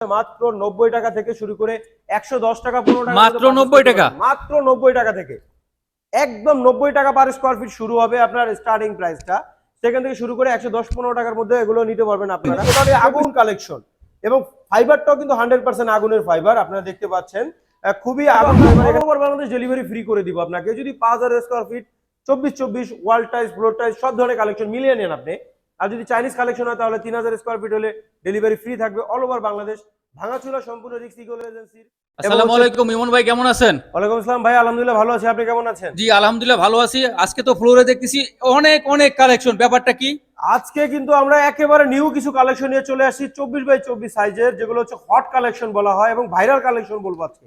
মাত্র নব্বই টাকা থেকে শুরু করে একশো দশ টাকা পনেরো টাকা মাত্র 90 টাকা? মাত্র নব্বই টাকা থেকে। একদম নব্বই টাকা পার স্কোয়ার ফিট শুরু হবে আপনার স্টার্টিং প্রাইসটা সেখান থেকে শুরু করে একশো দশ পনেরো টাকার মধ্যে এগুলো নিতে পারবেন আপনারা। টোটালি আগুন কালেকশন এবং ফাইবারটাও কিন্তু হান্ড্রেড পার্সেন্ট আগুনের ফাইবার আপনারা দেখতে পাচ্ছেন। খুবই আগুন ফাইবার বাংলাদেশ ডেলিভারি ফ্রি করে দিব আপনাকে। যদি পাঁচ হাজার স্কোয়ার ফিট চব্বিশ চব্বিশ ওয়াল টাইস ফ্লোর টাইস সব ধরনের কালেকশন মিলিয়ে নেন আপনি আর যদি চাইনিজ কালেকশন হয় তাহলে তিন হাজার স্কোয়ার ফিট হলে ডেলিভারি ফ্রি থাকবে অল ওভার বাংলাদেশ। ভাঙাচুরা সম্পূর্ণ রিক্স ইগল এজেন্সির আসসালামু আলাইকুম ইমন ভাই কেমন আছেন? ওয়ালাইকুম আসসালাম ভাই আলহামদুলিল্লাহ ভালো আছি। আপনি কেমন আছেন? জি আলহামদুলিল্লাহ ভালো আছি। আজকে তো ফ্লোরে দেখতেছি অনেক অনেক কালেকশন ব্যাপারটা কি? আজকে কিন্তু আমরা একেবারে নিউ কিছু কালেকশন নিয়ে চলে আসি চব্বিশ বাই চব্বিশ সাইজের যেগুলো হচ্ছে হট কালেকশন বলা হয় এবং ভাইরাল কালেকশন বলব আজকে।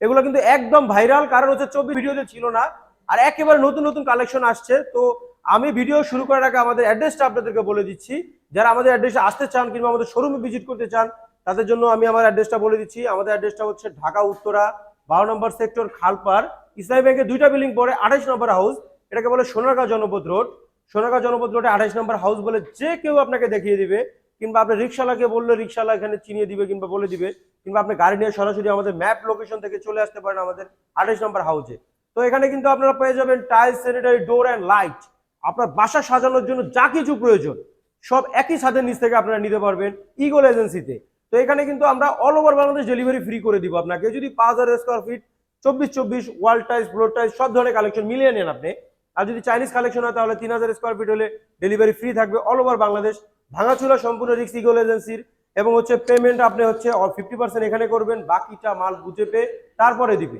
এগুলো কিন্তু একদম ভাইরাল কারণ হচ্ছে চব্বিশ ভিডিওতে ছিল না আর একেবারে নতুন নতুন কালেকশন আসছে। তো আমি ভিডিও শুরু করার আগে আমাদের অ্যাড্রেসটা আপনাদেরকে বলে দিচ্ছি। যারা আমাদের অ্যাড্রেসে আসতে চান কিংবা আমাদের শোরুমে ভিজিট করতে চান, তাদের জন্য আমি আমার অ্যাড্রেসটা বলে দিচ্ছি। আমাদের অ্যাড্রেসটা হচ্ছে ঢাকা, উত্তরা, বারো নম্বর সেক্টর খালপার ইসলামী ব্যাংকের দুইটা বিল্ডিং পরে আঠাইশ নম্বর হাউস এটাকে বলে সোনারগাঁও জনপদ রোড সোনারগাঁও জনপদ রোডে আঠাইশ নম্বর হাউস বলে যে কেউ আপনাকে দেখিয়ে দিবে, কিংবা আপনি রিক্সাওয়ালাকে বললে রিক্সাওয়ালা এখানে চিনিয়ে দিবে কিংবা বলে দিবে, কিংবা আপনি গাড়ি নিয়ে সরাসরি আমাদের ম্যাপ লোকেশন থেকে চলে আসতে পারেন আমাদের আঠাইশ নম্বর হাউসে তো এখানে কিন্তু আপনারা পেয়ে যাবেন tiles sanitary door and light আপনার বাসা সাজানোর জন্য যা কিছু প্রয়োজন, সব একই ছাদের নিচ থেকে আপনারা নিতে পারবেন ইগল এজেন্সিতে তো এখানে কিন্তু আমরা all over Bangladesh delivery free করে দিব আপনাকে। যদি পাঁচ হাজার স্কোয়ার ফিট চব্বিশ চব্বিশ ওয়াল টাইস ফ্লোর টাইস সব ধরনের কালেকশন মিলিয়ে নেন আপনি। আর যদি চাইনিজ কালেকশন হয়, তাহলে তিন হাজার স্কোয়ার ফিট হলে ডেলিভারি ফ্রি থাকবে অল ওভার বাংলাদেশ ভাঙাচুরা সম্পূর্ণ রিক্স ইগল এজেন্সির এবং হচ্ছে পেমেন্ট আপনি হচ্ছে ফিফটি পার্সেন্ট এখানে করবেন, বাকিটা মাল বুঝে পেয়ে তারপরে দিবে।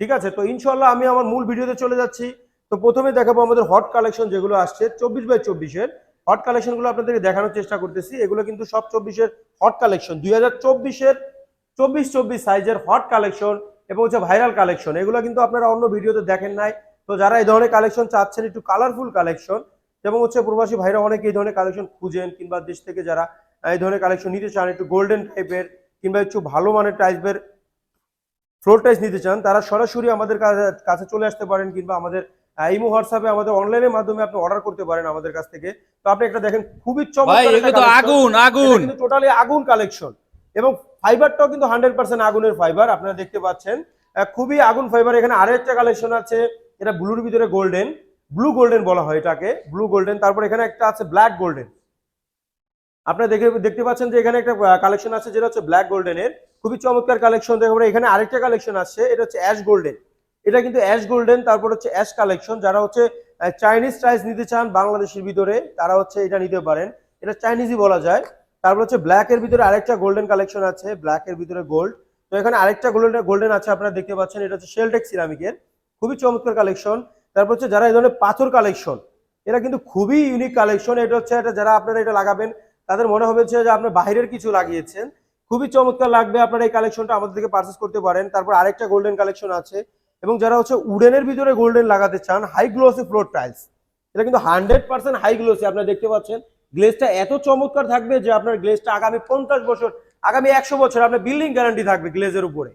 ঠিক আছে? তো ইনশাল্লাহ আমি আমার মূল ভিডিওতে চলে যাচ্ছি। তো প্রথমে দেখাবো আমাদের হট কালেকশন যেগুলো আসছে, চব্বিশ বাই চব্বিশের হট কালেকশনগুলো আপনাদেরকে দেখানোর চেষ্টা করতেছি। এগুলো কিন্তু সব চব্বিশের হট কালেকশন দুই হাজার চব্বিশের চব্বিশ চব্বিশ সাইজের হট কালেকশন এবং হচ্ছে ভাইরাল কালেকশন এগুলো কিন্তু আপনারা অন্য ভিডিওতে দেখেন নাই। তো যারা এই ধরনের কালেকশন চাচ্ছেন, একটু কালারফুল কালেকশন এবং হচ্ছে প্রবাসী ভাইরা অনেকে এই ধরনের কালেকশন খুঁজেন, কিংবা দেশ থেকে যারা এই ধরনের কালেকশন নিতে চান, একটু গোল্ডেন টাইপের কিংবা একটু ভালো মানের টাইপের ফ্লোর টাইস নিতে চান, তারা সরাসরি আমাদের কাছে চলে আসতে পারেন, কিংবা আমাদের ইমো হোয়াটসঅ্যাপে আমাদের অনলাইনের মাধ্যমে আপনি অর্ডার করতে পারেন আমাদের কাছ থেকে। তো আপনি একটা দেখেন খুবই ভাই চমৎকার আগুন আগুন। টোটালি আগুন কালেকশন এবং ফাইবারটাও কিন্তু হান্ড্রেড পার্সেন্ট আগুনের ফাইবার আপনারা দেখতে পাচ্ছেন। খুবই আগুন ফাইবার এখানে আরও একটা কালেকশন আছে এটা ব্লুর ভিতরে গোল্ডেন ব্লু গোল্ডেন বলা হয় এটাকে ব্লু গোল্ডেন তারপর এখানে একটা আছে ব্ল্যাক গোল্ডেন আপনারা দেখে দেখতে পাচ্ছেন যে এখানে একটা কালেকশন আছে যেটা হচ্ছে ব্ল্যাক গোল্ডেনের খুবই চমৎকার কালেকশন দেখে আমরা এখানে আরেকটা কালেকশন আছে এটা হচ্ছে অ্যাশ গোল্ডেন এটা কিন্তু অ্যাশ গোল্ডেন, তারপর হচ্ছে অ্যাশ কালেকশন। যারা হচ্ছে চাইনিজ টাইস নিতে চান বাংলাদেশের ভিতরে, তারা হচ্ছে এটা নিতে পারেন। এটা চাইনিজই বলা যায়। তারপর হচ্ছে ব্ল্যাক এর ভিতরে আরেকটা গোল্ডেন কালেকশন আছে ব্ল্যাক এর ভিতরে গোল্ড তো এখানে আরেকটা গোল্ডেন গোল্ডেন আছে, আপনারা দেখতে পাচ্ছেন, এটা হচ্ছে শেলটেক সিরামিকের খুবই চমৎকার কালেকশন তারপর হচ্ছে যারা এই ধরনের পাথর কালেকশন এটা কিন্তু খুবই ইউনিক কালেকশন এটা হচ্ছে এটা যারা আপনারা এটা লাগাবেন, তাদের মনে হবে যে আপনার বাইরের কিছু লাগিয়েছেন। খুবই চমৎকার লাগবে আপনারা এই কালেকশনটা আমাদের থেকে পারচেস করতে পারেন। তারপর আরেকটা গোল্ডেন কালেকশন আছে এবং যারা হচ্ছে উডেনের ভিতরে গোল্ডেন লাগাতে চান হাই গ্লোসি ফ্লোর টাইলস এটা কিন্তু হান্ড্রেড পার্সেন্ট হাই গ্লোসি আপনারা দেখতে পাচ্ছেন। গ্লেজটা এত চমৎকার থাকবে যে আপনার গ্লেজটা আগামী পঞ্চাশ বছর, আগামী একশো বছর আপনার বিল্ডিং গ্যারান্টি থাকবে গ্লেজের উপরে।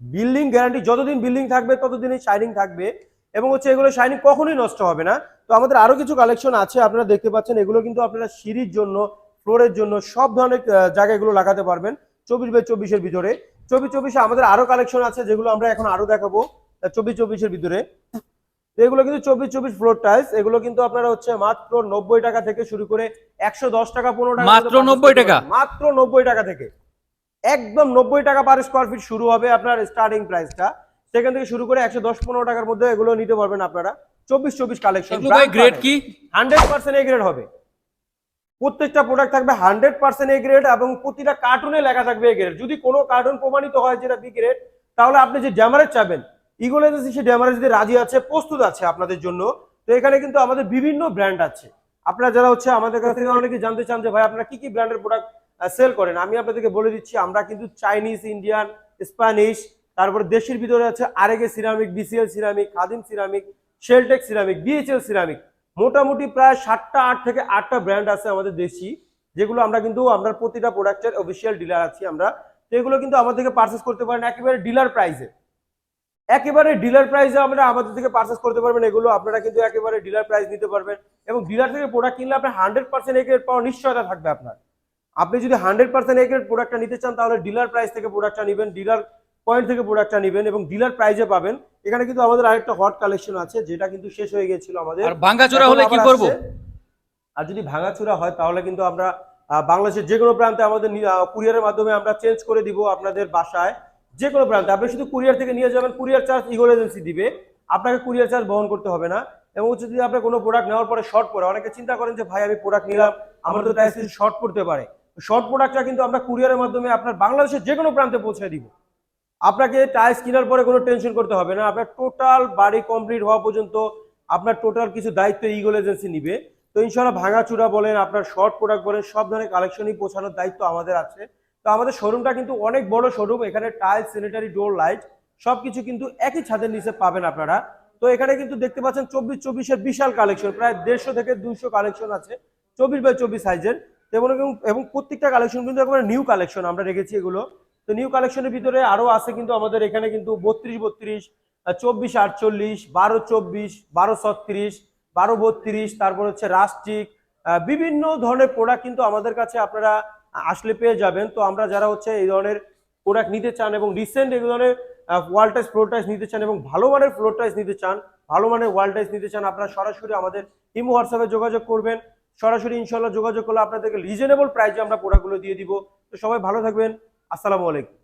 বিল্ডিং গ্যারান্টি যতদিন বিল্ডিং থাকবে, ততদিনই শাইনিং থাকবে। এবং হচ্ছে এগুলো শাইনিং কখনোই নষ্ট হবে না। তো আমাদের আরও কিছু কালেকশন আছে, আপনারা দেখতে পাচ্ছেন, এগুলো কিন্তু আপনারা সিঁড়ির জন্য ফ্লোরের জন্য সব ধরনের এগুলো লাগাতে পারবেন। চব্বিশ বাই চব্বিশের ভিতরে। চব্বিশ চব্বিশে আমাদের আরও কালেকশন আছে, যেগুলো আমরা এখন আরও দেখাবো। চব্বিশ চব্বিশের ভিতরে। এগুলো কিন্তু চব্বিশ চব্বিশ ফ্লোর টাইলস এগুলো কিন্তু আপনারা হচ্ছে মাত্র নব্বই টাকা থেকে শুরু করে একশো দশ টাকা পনেরো টাকা মাত্র 90 টাকা? মাত্র নব্বই টাকা থেকে। একদম নব্বই টাকা পার স্কোয়ার ফিট শুরু হবে আপনার স্টার্টিং প্রাইসটা সেখান থেকে শুরু করে একশো দশ পনেরো টাকার মধ্যে এগুলো নিতে পারবেন আপনারা। চব্বিশ চব্বিশ কালেকশন গ্রেড কি? হান্ড্রেড পার্সেন্ট এ গ্রেড হবে। প্রত্যেকটা প্রোডাক্ট থাকবে হান্ড্রেড পার্সেন্ট এ গ্রেড এবং প্রতিটা কার্টুনে লেখা থাকবে এ গ্রেড যদি কোনো কার্টুন প্রমাণিত হয় যেটা বি গ্রেড তাহলে আপনি যে ড্যামারেজ চাবেন ইগল এজেন্সি সে ড্যামারেজ দিয়ে রাজি আছে, প্রস্তুত আছে আপনাদের জন্য। তো এখানে কিন্তু আমাদের বিভিন্ন ব্র্যান্ড আছে। আপনারা যারা হচ্ছে আমাদের কাছ থেকে অনেকে জানতে চান যে, ভাই, আপনারা কি কি ব্র্যান্ডের প্রোডাক্ট সেল করেন? আমি আপনাদেরকে বলে দিচ্ছি, আমরা কিন্তু চাইনিজ ইন্ডিয়ান স্প্যানিশ তারপরে দেশের ভিতরে আছে আরেগে ceramic BCL ceramic Khadim ceramic Sheltech ceramic BHL ceramic মোটামুটি প্রায় সাতটা, আট থেকে আটটা ব্র্যান্ড আছে আমাদের দেশি, যেগুলো আমরা কিন্তু, আমরা প্রতিটা প্রোডাক্টের অফিসিয়াল ডিলার আছি আমরা। তো এগুলো কিন্তু আমাদেরকে পারচেস করতে পারেন একেবারে ডিলার প্রাইসে একেবারে ডিলার প্রাইসে আমরা আমাদের থেকে পারচেস করতে পারবেন এগুলো আপনারা কিন্তু একেবারে ডিলার প্রাইস নিতে পারবেন এবং ডিলার থেকে প্রোডাক্ট কিনলে আপনার হান্ড্রেড পার্সেন্ট একের পাওয়ার নিশ্চয়তা থাকবে আপনার। আপনি যদি হান্ড্রেড পার্সেন্ট একের প্রোডাক্টটা নিতে চান তাহলে ডিলার প্রাইস থেকে প্রোডাক্টটা নেবেন ডিলার পয়েন্ট থেকে প্রোডাক্টটা নেবেন এবং ডিলার প্রাইজে পাবেন। এখানে কিন্তু আমাদের আরেকটা হট কালেকশন আছে যেটা কিন্তু শেষ হয়ে গিয়েছিল আমাদের। এখন হলে কি করব? আর যদি ভাঙাচোরা হয় তাহলে কিন্তু আমরা বাংলাদেশের যে কোনো প্রান্তে আমাদের কুরিয়ারের মাধ্যমে আমরা চেঞ্জ করে দিব আপনাদের বাসায়। যে কোনো প্রান্তে আপনি শুধু কুরিয়ার থেকে নিয়ে যাবেন কুরিয়ার চার্জ ইগল এজেন্সি দিবে, আপনাকে কুরিয়ার চার্জ বহন করতে হবে না। এবং যদি আপনার কোনো প্রোডাক্ট নেওয়ার পরে শর্ট পড়ে অনেকে চিন্তা করেন যে, ভাই, আমি প্রোডাক্ট নিলাম, আমার তো টাইস শর্ট পড়তে পারে। শর্ট প্রোডাক্টটা কিন্তু আমরা কুরিয়ারের মাধ্যমে আপনার বাংলাদেশের যে কোনো প্রান্তে পৌঁছে দিব। আপনাকে টাইলস কেনার পরে কোনো টেনশন করতে হবে না। আপনার টোটাল বাড়ি কমপ্লিট হওয়া পর্যন্ত আপনার টোটাল কিছু দায়িত্ব ইগল এজেন্সি নিবে। তো ইনশাল্লাহ ভাঙাচুরা বলেন, আপনার শর্ট প্রোডাক্ট বলেন, সব ধরনের কালেকশনই পৌঁছানোর দায়িত্ব আমাদের আছে। তো আমাদের শোরুমটা কিন্তু অনেক বড় শোরুম এখানে টাইলস স্যানিটারি ডোর লাইট সবকিছু কিন্তু একই ছাদের নিচে পাবেন আপনারা। তো এখানে কিন্তু দেখতে পাচ্ছেন চব্বিশ চব্বিশের বিশাল কালেকশন প্রায় দেড়শো থেকে দুইশো কালেকশন আছে, চব্বিশ বাই চব্বিশ সাইজের এবং এবং প্রত্যেকটা কালেকশন কিন্তু একেবারে নিউ কালেকশন আমরা রেখেছি এগুলো। তো নিউ কালেকশনের ভিতরে আরও আছে কিন্তু আমাদের এখানে কিন্তু বত্রিশ বত্রিশ চব্বিশ আটচল্লিশ, বারো চব্বিশ, বারো ছত্রিশ, বারো বত্রিশ, তারপর হচ্ছে রাস্টিক বিভিন্ন ধরনের প্রোডাক্ট কিন্তু আমাদের কাছে আপনারা আসলে পেয়ে যাবেন। তো আমরা যারা হচ্ছে এই ধরনের প্রোডাক্ট নিতে চান এবং রিসেন্ট এই ধরনের ওয়াল টাইস ফ্লোর টাইস নিতে চান এবং ভালো মানের ফ্লোর টাইস নিতে চান, ভালো মানের ওয়াল টাইস নিতে চান, আপনারা সরাসরি আমাদের ইমো হোয়াটসঅ্যাপে যোগাযোগ করবেন। সরাসরি ইনশাল্লাহ যোগাযোগ করলে আপনাদেরকে রিজনেবল প্রাইসে আমরা প্রোডাক্টগুলো দিয়ে দিব। তো সবাই ভালো থাকবেন। আসসালামু আলাইকুম।